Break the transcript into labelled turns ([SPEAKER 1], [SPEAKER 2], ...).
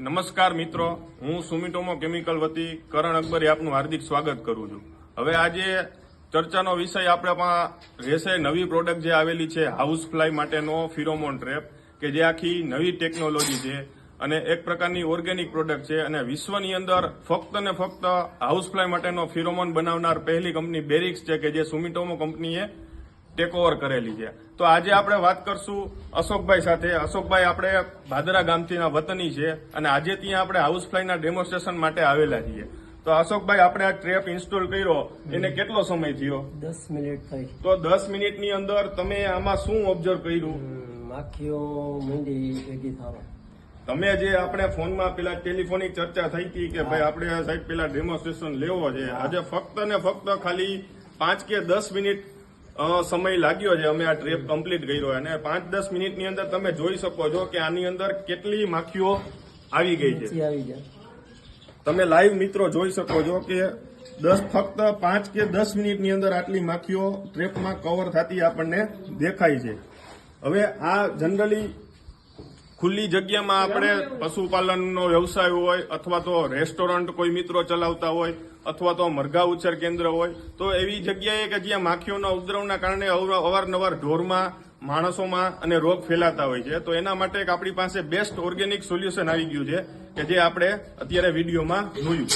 [SPEAKER 1] નમસ્કાર મિત્રો, હું સુમિટોમો કેમિકલ વતી કરણ અકબરે આપનું હાર્દિક સ્વાગત કરું છું. હવે આજે ચર્ચાનો વિષય આપણામાં પણ રહેશે નવી પ્રોડક્ટ જે આવેલી છે હાઉસ ફ્લાય માટેનો ફિરોમોન ટ્રેપ કે જે આખી નવી ટેકનોલોજી છે અને એક પ્રકારની ઓર્ગેનિક પ્રોડક્ટ છે અને વિશ્વની અંદર ફક્ત ને ફક્ત હાઉસ ફ્લાય માટેનો ફિરોમોન બનાવનાર પહેલી કંપની બેરિક્સ છે, કે જે સુમિટોમો કંપનીએ ટેક ઓવર કરેલી છે. તો આજે આપણે વાત કરશું અશોકભાઈ સાથે. અશોકભાઈ આપણે ભાદરા ગામથીના વતની છે અને આજે ત્યાં આપણે હાઉસ ફ્લાયના ડેમોન્સ્ટ્રેશન માટે આવેલા છીએ. તો અશોકભાઈ આપણે આ ટ્રેપ ઇન્સ્ટોલ કર્યો. એને કેટલો સમય થયો?
[SPEAKER 2] દસ મિનિટ થઈ.
[SPEAKER 1] તો દસ મિનિટની અંદર તમે આમાં શું ઓબ્ઝર્વ કર્યું?
[SPEAKER 2] માખીઓ મંડી ભેગી થવા.
[SPEAKER 1] તમે જે આપણે ફોનમાં પેલા ટેલિફોનિક ચર્ચા થઈ હતી કે ભાઈ આપણે સાહેબ પેલા ડેમોન્સ્ટ્રેશન લેવો છે. આજે ફક્ત ને ફક્ત ખાલી પાંચ કે દસ મિનિટ સમય લાગ્યો છે. અમે આ ટ્રેપ કમ્પ્લીટ કર્યો અને પાંચ દસ મિનિટની અંદર તમે જોઈ શકો છો કે આની અંદર કેટલી માખીઓ આવી ગઈ છે. તમે લાઈવ મિત્રો જોઈ શકો છો કે દસ ફક્ત પાંચ કે દસ મિનિટની અંદર આટલી માખીઓ ટ્રેપમાં કવર થતી આપણને દેખાય છે. હવે આ જનરલી ખુલ્લી જગ્યામાં આપણે પશુપાલનનો વ્યવસાય હોય અથવા તો રેસ્ટોરન્ટ કોઈ મિત્રો ચલાવતા હોય અથવા તો મરઘા ઉછેર કેન્દ્ર હોય, તો એવી જગ્યાએ કે જ્યાં માખીઓના ઉપદ્રવના કારણે અવર- અવારનવાર ઢોરમાં, માણસોમાં અને રોગ ફેલાતા હોય છે. તો એના માટે આપણી પાસે બેસ્ટ ઓર્ગેનિક સોલ્યુશન આવી ગયું છે કે જે આપણે અત્યારે વિડીયોમાં જોયું.